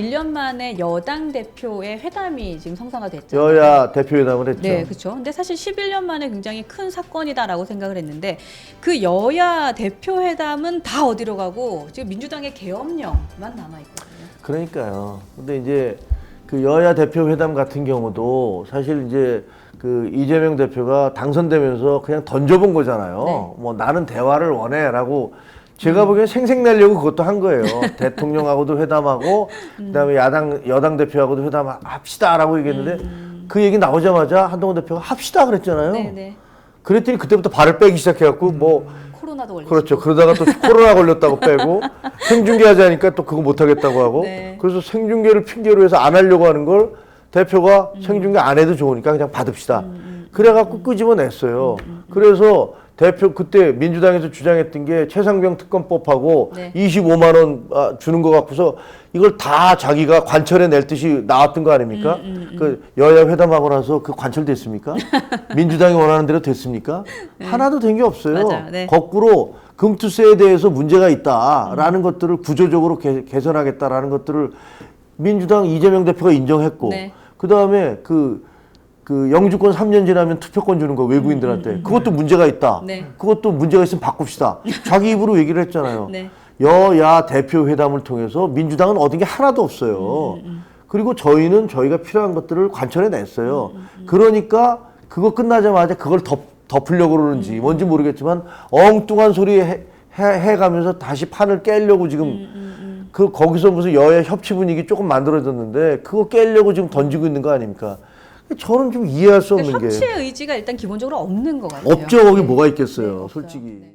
1년 만에 여당 대표의 회담이 지금 성사가 됐잖아요. 여야 대표회담을 했죠. 네, 그렇죠. 근데 사실 11년 만에 굉장히 큰 사건이다라고 생각을 했는데 그 여야 대표 회담은 다 어디로 가고 지금 민주당의 계엄령만 남아 있거든요. 그러니까요. 근데 이제 그 여야 대표 회담 같은 경우도 사실 이제 그 이재명 대표가 당선되면서 그냥 던져본 거잖아요. 네. 뭐 나는 대화를 원해라고 제가 보기엔 생색내려고 그것도 한 거예요. 대통령하고도 회담하고 그다음에 야당 여당 대표하고도 회담합시다라고 얘기했는데 그 얘기 나오자마자 한동훈 대표가 합시다 그랬잖아요. 네, 네. 그랬더니 그때부터 발을 빼기 시작해갖고 뭐 코로나도 걸리고. 그렇죠. 그러다가 또 코로나 걸렸다고 빼고 생중계 하자니까 또 그거 못 하겠다고 하고 네. 그래서 생중계를 핑계로 해서 안 하려고 하는 걸 대표가 생중계 안 해도 좋으니까 그냥 받읍시다. 그래갖고 끄집어냈어요. 그래서 대표 그때 민주당에서 주장했던 게 최상병 특검법하고 네. 25만 원 아, 주는 거 갖고서 이걸 다 자기가 관철해 낼 듯이 나왔던 거 아닙니까? 음, 그 여야 회담하고 나서 그 관철됐습니까? 민주당이 원하는 대로 됐습니까? 하나도 된 게 없어요. 네. 맞아요. 네. 거꾸로 금투세에 대해서 문제가 있다라는 것들을 구조적으로 개, 개선하겠다라는 것들을 민주당 이재명 대표가 인정했고 네. 그 다음에 그, 그 영주권 3년 지나면 투표권 주는 거 외국인들한테 그것도 문제가 있다. 음, 네. 그것도 문제가 있으면 바꿉시다. 자기 입으로 얘기를 했잖아요. 네. 여야 대표 회담을 통해서 민주당은 얻은 게 하나도 없어요. 음, 그리고 저희는 저희가 필요한 것들을 관철해 냈어요. 음, 그러니까 그거 끝나자마자 그걸 덮, 덮으려고 그러는지 음, 뭔지 모르겠지만 엉뚱한 소리 해, 해, 해가면서 다시 판을 깨려고 지금 음, 그 거기서 무슨 여야 협치 분위기 조금 만들어졌는데 그거 깨려고 지금 던지고 있는 거 아닙니까? 저는 좀 이해할 수 없는 그러니까 게 협치의 의지가 일단 기본적으로 없는 것 같아요. 없죠. 거기 네. 뭐가 네, 있겠어요, 없어요. 솔직히. 네.